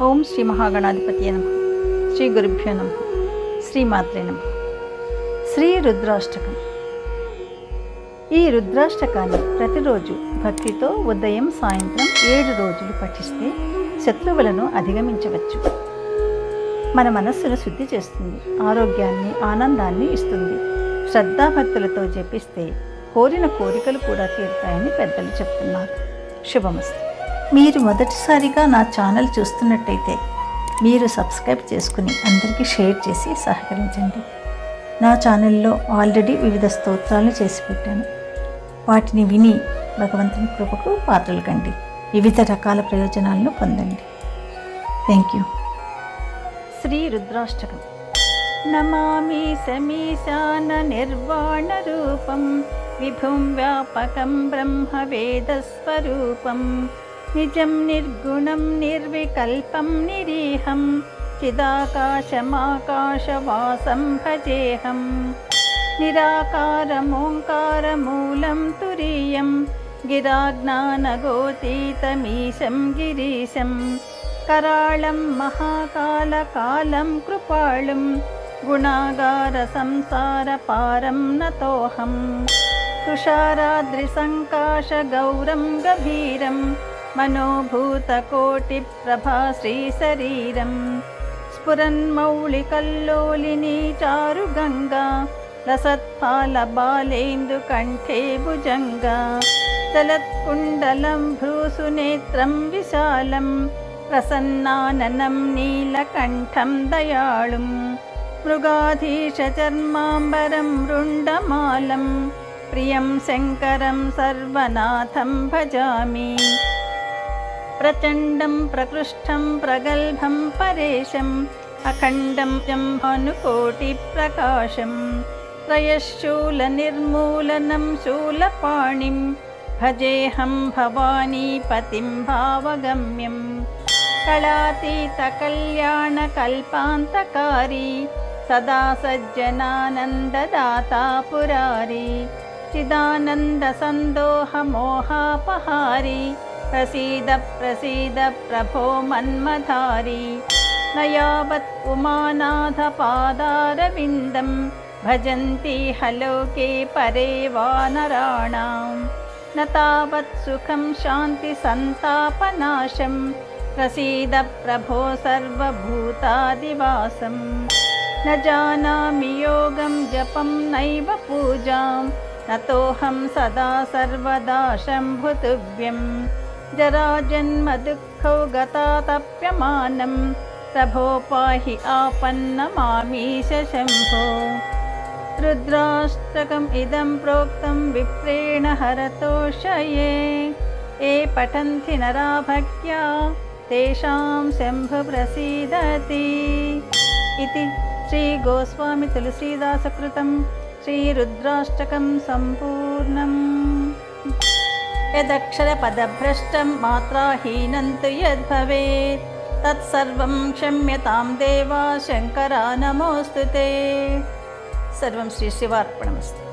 ఓం శ్రీ మహాగణాధిపతి నమ. శ్రీ గురుభ్యో నమ. శ్రీమాత్రే నమ. శ్రీ రుద్రాష్టకం. ఈ రుద్రాష్టకాన్ని ప్రతిరోజు భక్తితో ఉదయం సాయంత్రం ఏడు రోజులు పఠిస్తే శత్రువులను అధిగమించవచ్చు. మన మనస్సును శుద్ధి చేస్తుంది. ఆరోగ్యాన్ని ఆనందాన్ని ఇస్తుంది. శ్రద్ధాభక్తులతో జపిస్తే కోరిన కోరికలు కూడా తీరుతాయని పెద్దలు చెప్తున్నారు. శుభమస్తు. మీరు మొదటిసారిగా నా ఛానల్ చూస్తున్నట్టయితే మీరు సబ్స్క్రైబ్ చేసుకుని అందరికీ షేర్ చేసి సహకరించండి. నా ఛానల్లో ఆల్రెడీ వివిధ స్తోత్రాలు చేసి పెట్టాను. వాటిని విని భగవంతుని కృపకు పాత్రలు కండి. వివిధ రకాల ప్రయోజనాలను పొందండి. Thank you Shri Rudrashtakam. నమామి సమీశాన నిర్వాణ రూపం. విభుం వ్యాపకం బ్రహ్మ వేదస్వరూపం నిజం నిర్గుణం నిర్వికల్పం నిరీహం చిదాకాశమాకాశవాసం భజేహం నిరాకారమోంకారమూలం తురీయం గిరాజ్ఞానగోతీతమీశం గిరీశం कराळं महाकालकालं कृपाळुं गुणागारसंसारपारं नतोऽहं तुषाराद्रिसङ्काशगौरं गभीरं मनोभूतकोटिप्रभाश्रीशरीरं स्फुरन्मौलिकल्लोलिनी चारुगङ्गा। लसत्फालबालेन्दुकण्ठे भुजङ्गा। चलत्कुण्डलं भ्रूसुनेत्रं विशालम्। प्रसन्नाननं नीलकण्ठं दयाळुं मृगाधीशचर्माम्बरं रुण्डमालं प्रियं शङ्करं सर्वनाथं भजामि प्रचण्डं प्रकृष्टं प्रगल्भं परेशम् अखण्डं जम्भानुकोटिप्रकाशं त्रयशूलनिर्मूलनं शूलपाणिं भजेऽहं भवानीपतिं भावगम्यम्। कलातीतकल्याणकल्पान्तकारी सदा सज्जनानन्ददाता पुरारी चिदानन्दसन्दोहमोहापहारी प्रसीद प्रसीद प्रभो मन्मधारी न यावत् उमानाथपादारविन्दं भजन्ति हलोके परे वानराणाम् न तावत् सुखं शान्तिसन्तापनाशम् प्रसीद प्रभो सर्वभूतादिवासं। न जानामि योगं जपं नैव पूजां नतोऽहं सदा सर्वदा शम्भुतुभ्यं जराजन्मदुःखौ गता तप्यमानं प्रभो पाहि आपन्नमामीश शम्भो रुद्राष्टकम् इदं प्रोक्तं विप्रेण हरतोषये। ये पठन्ति नरा भक्त्या तेषां शम्भुप्रसीदति इति श्रीगोस्वामि तुलसीदासकृतं श्रीरुद्राष्टकं सम्पूर्णम् यदक्षरपदभ्रष्टं मात्राहीनं तु यद्भवेत् तत्सर्वं क्षम्यतां देवा शङ्करा नमोऽस्तु ते सर्वं श्रीशिवार्पणमस्तु